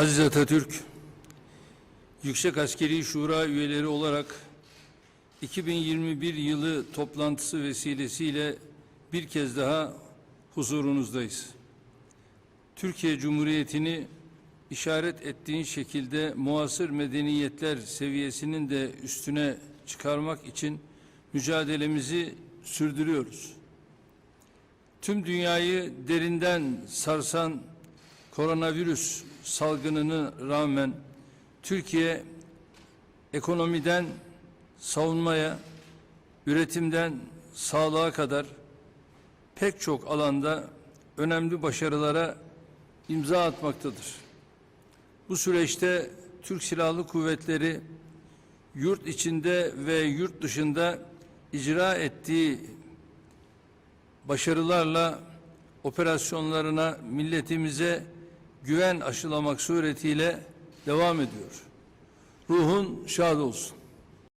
Aziz Atatürk, Yüksek Askeri Şura üyeleri olarak 2021 yılı toplantısı vesilesiyle bir kez daha huzurunuzdayız. Türkiye Cumhuriyeti'ni işaret ettiğin şekilde muasır medeniyetler seviyesinin de üstüne çıkarmak için mücadelemizi sürdürüyoruz. Tüm dünyayı derinden sarsan koronavirüs salgınını rağmen Türkiye ekonomiden savunmaya, üretimden sağlığa kadar pek çok alanda önemli başarılara imza atmaktadır. Bu süreçte Türk Silahlı Kuvvetleri yurt içinde ve yurt dışında icra ettiği başarılarla operasyonlarına milletimize güven aşılamak suretiyle devam ediyor. Ruhun şad olsun.